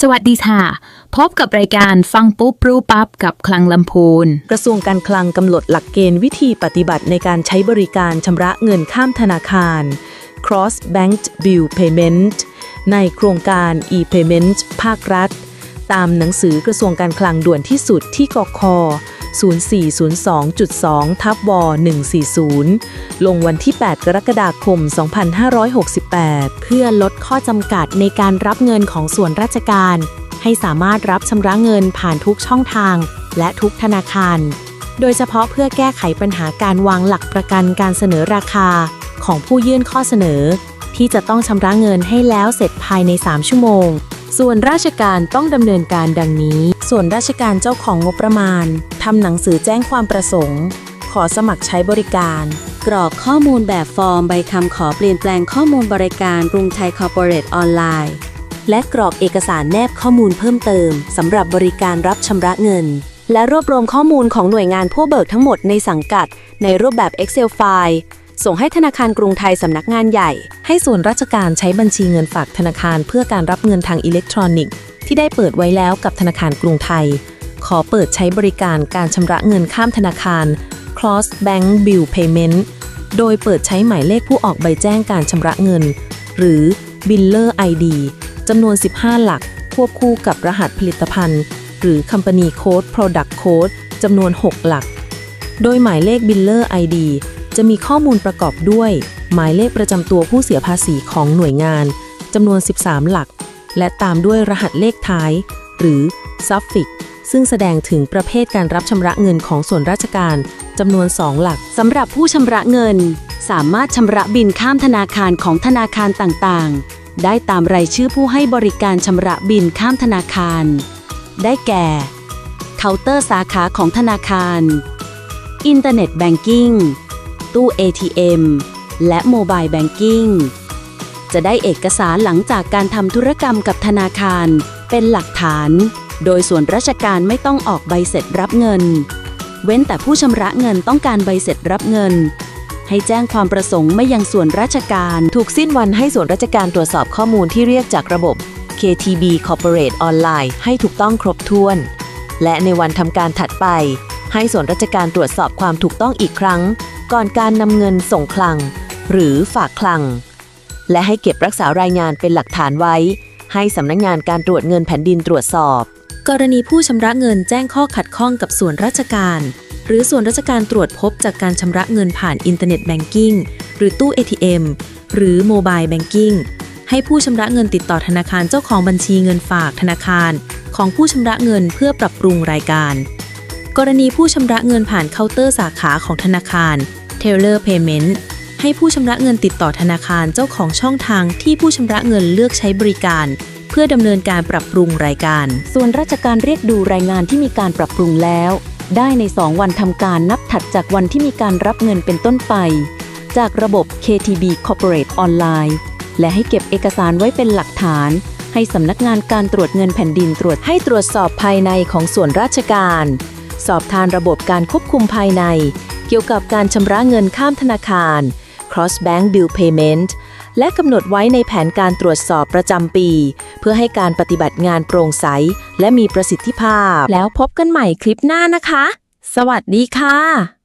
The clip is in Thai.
สวัสดีค่ะ พบกับรายการฟังปุ๊บรู้ปั๊บกับคลังลำพูน กระทรวงการคลังกำหนดหลักเกณฑ์วิธีปฏิบัติในการใช้บริการชำระเงินข้ามธนาคาร cross bank bill payment ในโครงการ e-payment ภาครัฐ ตามหนังสือกระทรวงการคลังด่วนที่สุดที่กค 0402.2ทับว140 ลงวันที่ 8 กรกฎาคม 2568 เพื่อลดข้อจำกัดในการรับเงินของส่วนราชการ ให้สามารถรับชำระเงินผ่านทุกช่องทาง และทุกธนาคาร โดยเฉพาะเพื่อแก้ไขปัญหาการวางหลักประกันการเสนอราคาของผู้ยื่นข้อเสนอ ที่จะต้องชำระเงินให้แล้วเสร็จภายใน 3 ชั่วโมง ส่วนราชการต้องดำเนินการดังนี้ ส่วนราชการเจ้าของงบประมาณทำหนังสือแจ้งความประสงค์ ขอสมัครใช้บริการ กรอกข้อมูลแบบฟอร์มใบคำขอเปลี่ยนแปลงข้อมูลบริการกรุงไทยคอร์ปอเรทออนไลน์และกรอกเอกสารแนบข้อมูลเพิ่มเติมสำหรับบริการรับชำระเงิน และรวบรวมข้อมูลของหน่วยงานผู้เบิกทั้งหมดในสังกัด ในรูปแบบ Excel ไฟล์ส่งให้ธนาคารกรุงไทยสำนักงานใหญ่ ให้ส่วนราชการใช้บัญชีเงินฝากธนาคารเพื่อการรับเงินทางอิเล็กทรอนิกส์ ที่ได้เปิดไว้แล้วกับธนาคารกรุงไทย ขอเปิดใช้บริการการชำระเงินข้ามธนาคาร cross bank bill payment โดยเปิดใช้หมายเลขผู้ออกใบแจ้งการชำระเงิน หรือ biller ID จำนวน 15 หลัก ควบคู่กับรหัสผลิตภัณฑ์ หรือ company code product code จำนวน 6 หลัก โดยหมายเลข biller ID จะมีข้อมูลประกอบด้วย หมายเลขประจำตัวผู้เสียภาษีของหน่วยงานจำนวน 13 หลัก และตามด้วยรหัสเลขท้าย หรือ suffix ซึ่งแสดงถึงประเภทการรับชำระเงินของส่วนราชการจำนวน 2 หลัก สำหรับผู้ชำระเงิน สามารถชำระบินข้ามธนาคารของธนาคารต่างๆ ได้ตามรายชื่อผู้ให้บริการชำระบินข้ามธนาคาร ได้แก่ เคาน์เตอร์สาขาของธนาคาร อินเทอร์เน็ตแบงกิ้ง ตู้ ATM และโมบายแบงกิ้ง จะได้เอกสารหลังจากการทำธุรกรรมกับธนาคาร เป็นหลักฐาน โดยส่วนราชการไม่ต้องออกใบเสร็จรับเงิน เว้นแต่ผู้ชำระเงินต้องการใบเสร็จรับเงิน ให้แจ้งความประสงค์ไม่ยังส่วนราชการ ถูกสิ้นวันให้ส่วนราชการตรวจสอบข้อมูลที่เรียกจากระบบ KTB Corporate Online ให้ถูกต้องครบถ้วน และในวันทำการถัดไป ให้ส่วนราชการตรวจสอบความถูกต้องอีกครั้ง ก่อนการนำเงินส่งคลัง หรือฝากคลัง และให้เก็บรักษารายงานเป็นหลักฐานไว้ ให้สำนักงานการตรวจเงินแผ่นดินตรวจสอบ กรณีผู้ชำระเงินแจ้งข้อขัดข้องกับส่วนราชการ หรือส่วนราชการตรวจพบจากการชำระเงินผ่านอินเทอร์เน็ตแบงกิ้งหรือตู้ ATM หรือโมบายแบงกิ้งให้ผู้ชำระเงินติดต่อธนาคารเจ้าของบัญชีเงินฝากธนาคาร ของผู้ชำระเงินเพื่อปรับปรุงรายการ กรณีผู้ชำระเงินผ่านเคาน์เตอร์สาขาของธนาคาร Teller Payment ให้ผู้ชำระเงินติดต่อธนาคารเจ้าของช่องทางที่ผู้ชำระเงินเลือกใช้บริการ เพื่อดำเนินการปรับปรุงรายการ ส่วนราชการเรียกดูรายงานที่มีการปรับปรุงแล้ว ได้ใน 2 วันทำการนับถัดจากวันที่มีการรับเงินเป็นต้นไป จากระบบ KTB Corporate Online และให้เก็บเอกสารไว้เป็นหลักฐาน ให้สำนักงานการตรวจเงินแผ่นดินตรวจให้ตรวจสอบภายในของส่วนราชการ สอบทานระบบการควบคุมภายใน เกี่ยวกับการชำระเงินข้ามธนาคาร cross bank bill payment และกำหนดไว้ในแผนการตรวจสอบประจำปี เพื่อให้การปฏิบัติงานโปร่งใส และมีประสิทธิภาพ แล้วพบกันใหม่คลิปหน้านะคะ สวัสดีค่ะ